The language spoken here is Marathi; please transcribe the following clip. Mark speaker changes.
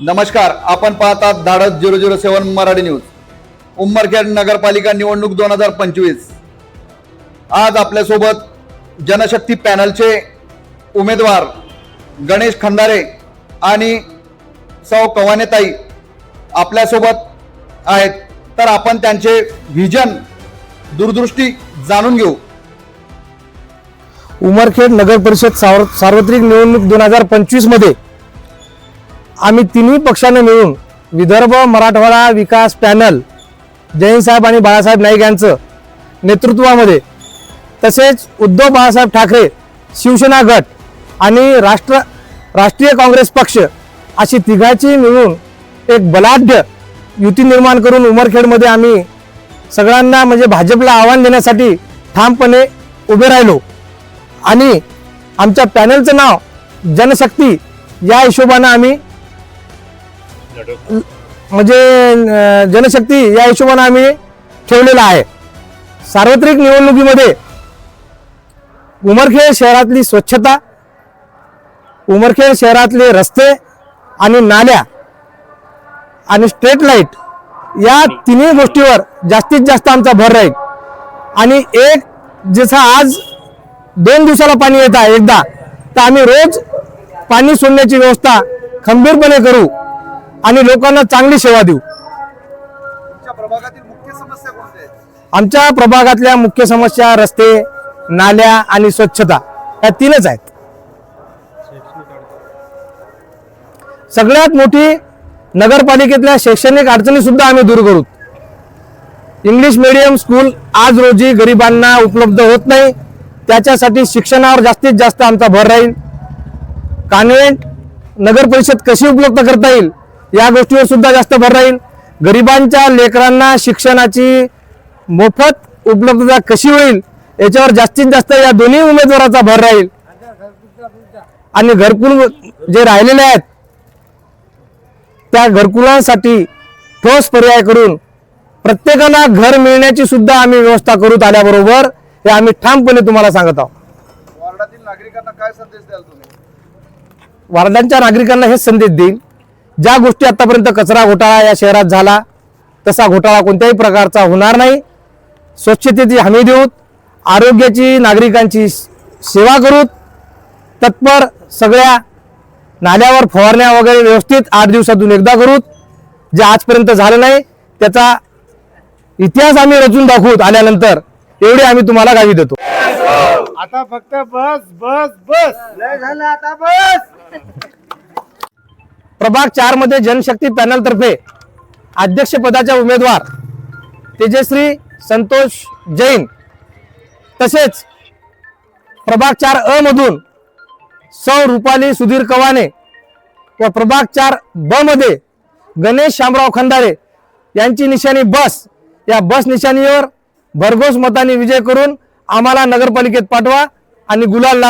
Speaker 1: नमस्कार आपण पाहतात धाडस zero zero seven Marathi news. Umarkhed नगरपालिका निवडणूक दोन हजार पंचवीस. आज आपल्यासोबत जनशक्ती पॅनलचे उमेदवार गणेश खंदारे आणि सौ कवानेताई आपल्यासोबत आहेत. तर आपण त्यांचे व्हिजन दूरदृष्टी जाणून घेऊ.
Speaker 2: उमरखेड नगर परिषद सार्व सार्वत्रिक निवडणूक दोन हजार पंचवीसमध्ये आम्ही तिन्ही पक्षानं मिळून विदर्भ मराठवाडा विकास पॅनल जैनसाहेब आणि बाळासाहेब नाईक यांचं नेतृत्वामध्ये तसेच उद्धव बाळासाहेब ठाकरे शिवसेना गट आणि राष्ट्र राष्ट्रीय काँग्रेस पक्ष अशी तिघाची मिळून एक बलाढ्य युती निर्माण करून उमरखेडमध्ये आम्ही सगळ्यांना म्हणजे भाजपला आव्हान देण्यासाठी ठामपणे उभे राहिलो. आणि आमच्या पॅनलचं नाव जनशक्ती या हिशोबानं आम्ही म्हणजे जनशक्ती या हिशोबाने आम्ही ठेवलेला आहे. सार्वत्रिक निवडणुकीमध्ये उमरखेड शहरातली स्वच्छता उमरखेड शहरातले रस्ते आणि नाल्या आणि स्ट्रीट लाइट या तिन्ही गोष्टीवर जास्तीत जास्त आमचा भर राहील. आणि एक जसा आज दोन दिवसाला पाणी येत आहे एकदा तर आम्ही रोज पाणी सोडण्याची व्यवस्था खंबीरपणे करू. आणि लोकांना चांगली सेवा देऊ. आमच्या प्रभागातल्या मुख्य समस्या रस्ते नाल्या आणि स्वच्छता या तीनच आहेत. सगळ्यात मोठी नगरपालिकेतल्या शैक्षणिक अडचणी सुद्धा आम्ही दूर करू. इंग्लिश मीडियम स्कूल आज रोजी गरिबांना उपलब्ध होत नाही. त्याच्यासाठी शिक्षणावर जास्तीत जास्त आमचा भर राहील. कॉन्व्हेंट नगर परिषद कशी उपलब्ध करता येईल? या गोष्टीवर सुद्धा जास्त भर राहील. गरिबांच्या लेकरांना शिक्षणाची मोफत उपलब्धता कशी होईल याच्यावर जास्तीत जास्त या दोन्ही उमेदवाराचा भर राहील. आणि घरकुल जे राहिलेले आहेत त्या घरकुलांसाठी ठोस पर्याय करून प्रत्येकाला घर मिळण्याची सुद्धा आम्ही व्यवस्था करूत आल्याबरोबर हे आम्ही ठामपणे तुम्हाला सांगत आहोत.
Speaker 1: वार्डातील नागरिकांना काय संदेश द्याल तुम्ही?
Speaker 2: वार्डांच्या नागरिकांना हेच संदेश देईल ज्या गोष्टी आतापर्यंत कचरा घोटाळा या शहरात झाला तसा घोटाळा कोणत्याही प्रकारचा होणार नाही. स्वच्छतेची हमी देऊत आरोग्याची नागरिकांची सेवा करूत तत्पर सगळ्या नाल्यावर फवारण्या वगैरे व्यवस्थित आठ दिवसातून एकदा करूत जे आजपर्यंत झालं नाही त्याचा इतिहास आम्ही रचून दाखवूत आल्यानंतर एवढे आम्ही तुम्हाला गावी देतो.
Speaker 3: आता फक्त बस बस बस. झालं आता बस.
Speaker 2: प्रभाग चारमध्ये जनशक्ती पॅनलतर्फे अध्यक्षपदाच्या उमेदवार तेजश्री संतोष जैन तसेच प्रभाग चार अ मधून सौ रुपाली सुधीर कवाने व प्रभाग चार ब मध्ये गणेश शामराव खंदारे यांची निशाणी बस या बस निशाणीवर भरघोस मताने विजय करून आम्हाला नगरपालिकेत पाठवा आणि गुलाल लावा.